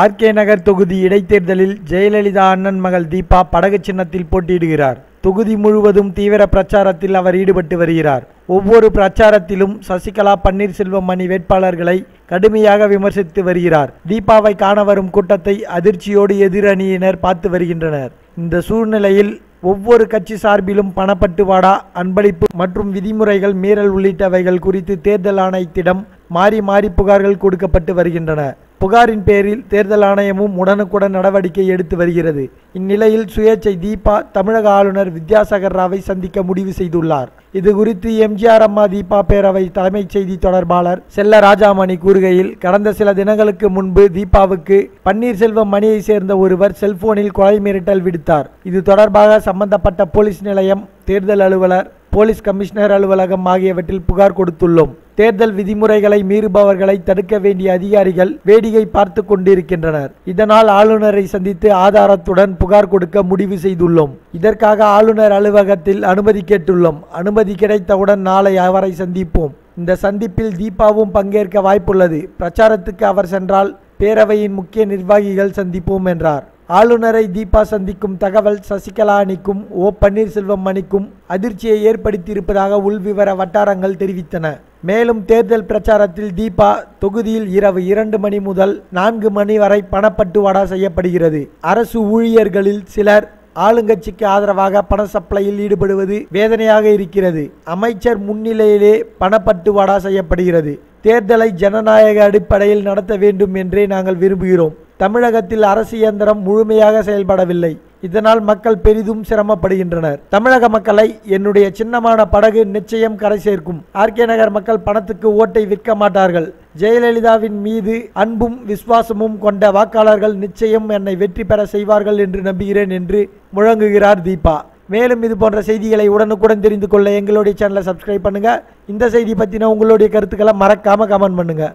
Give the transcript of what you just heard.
RK நகர் தொகுதி இடைத்தேர்தலில் ஜெயலலிதா அண்ணன் மகள் தீபா படகு சின்னத்தில் போட்டியிடுகிறார். தொகுதி முழுவதும் தீவிர பிரச்சாரத்தில் அவர் ஈடுபட்டு வருகிறார். ஒவ்வொரு பிரச்சாரத்திலும் சசிகலா பன்னீர்செல்வம் அணி வேட்பாளர்களை கடுமையாக விமர்சித்து வருகிறார். தீபாவை காண வரும் கூட்டத்தை அதிர்ச்சியோடு எதிரணியினர் பார்த்து வருகின்றனர். இந்த சூழ்நிலையில் ஒவ்வொரு கட்சி சார்பிலும் பணப்பட்டுவாடா அன்பளிப்பு மற்றும் விதிமுறைகள் மீறல் உள்ளிட்டவைகள் குறித்து தேர்தல் ஆணையத்திடம் மாறி மாறி புகார்கள் கொடுக்கப்பட்டு வருகின்றன. புகாரின் பேரில் தேர்தல் ஆணையமும் உடனுக்குடன் நடவடிக்கை எடுத்து வருகிறது. இந்நிலையில் சுயேச்சை தீபா தமிழக ஆளுநர் வித்யாசாகர் ராவை சந்திக்க முடிவு செய்துள்ளார். இது குறித்து எம்ஜிஆர் அம்மா தீபா பேரவை தலைமைச் செய்தி தொடர்பாளர் செல்ல ராஜாமணி கூறுகையில் கடந்த சில தினங்களுக்கு முன்பு தீபாவுக்கு பன்னீர்செல்வம் மணியை சேர்ந்த ஒருவர் செல்போனில் கொலை மிரட்டல் விடுத்தார். இது தொடர்பாக சம்பந்தப்பட்ட போலீஸ் நிலையம் தேர்தல் அலுவலர் போலீஸ் கமிஷனர் அலுவலகம் ஆகியவற்றில் புகார் கொடுத்துள்ளோம். தேர்தல் விதிமுறைகளை மீறுபவர்களை தடுக்க வேண்டிய அதிகாரிகள் வேடிக்கை பார்த்து கொண்டிருக்கின்றனர். இதனால் ஆளுநரை சந்தித்து ஆதாரத்துடன் புகார் கொடுக்க முடிவு செய்துள்ளோம். இதற்காக ஆளுநர் அலுவலகத்தில் அனுமதி கேட்டுள்ளோம். அனுமதி கிடைத்தவுடன் நாளை அவரை சந்திப்போம். இந்த சந்திப்பில் தீபாவும் பங்கேற்க வாய்ப்புள்ளது. பிரச்சாரத்துக்கு அவர் சென்றால் பேரவையின் முக்கிய நிர்வாகிகள் சந்திப்போம் என்றார். ஆளுநரை தீபா சந்திக்கும் தகவல் சசிகலா அணிக்கும் ஓ பன்னீர்செல்வம் அணிக்கும் அதிர்ச்சியை ஏற்படுத்தியிருப்பதாக உள்விவர வட்டாரங்கள் தெரிவித்தன. மேலும் தேர்தல் பிரச்சாரத்தில் தீபா தொகுதியில் இரவு இரண்டு மணி முதல் நான்கு மணி வரை பணப்பட்டுவாடா செய்யப்படுகிறது. அரசு ஊழியர்களில் சிலர் ஆளுங்கட்சிக்கு ஆதரவாக பண சப்ளையில் ஈடுபடுவது வேதனையாக இருக்கிறது. அமைச்சர் முன்னிலையிலே பணப்பட்டுவாடா செய்யப்படுகிறது. தேர்தலை ஜனநாயக அடிப்படையில் நடத்த வேண்டும் என்றே நாங்கள் விரும்புகிறோம். தமிழகத்தில் அரசு இயந்திரம் முழுமையாக செயல்படவில்லை. இதனால் மக்கள் பெரிதும் சிரமப்படுகின்றனர். தமிழக மக்களை என்னுடைய சின்னமான படகு நிச்சயம் கரை சேர்க்கும். ஆர்கே நகர் மக்கள் பணத்துக்கு ஓட்டை விற்க மாட்டார்கள். ஜெயலலிதாவின் மீது அன்பும் விசுவாசமும் கொண்ட வாக்காளர்கள் நிச்சயம் என்னை வெற்றி பெற செய்வார்கள் என்று நம்புகிறேன் என்று முழங்குகிறார் தீபா. மேலும் இது போன்ற செய்திகளை உடனுக்குடன் தெரிந்து கொள்ள எங்களுடைய சேனலை சப்ஸ்கிரைப் பண்ணுங்க. இந்த செய்தி பற்றின உங்களுடைய கருத்துக்களை மறக்காம கமெண்ட் பண்ணுங்க.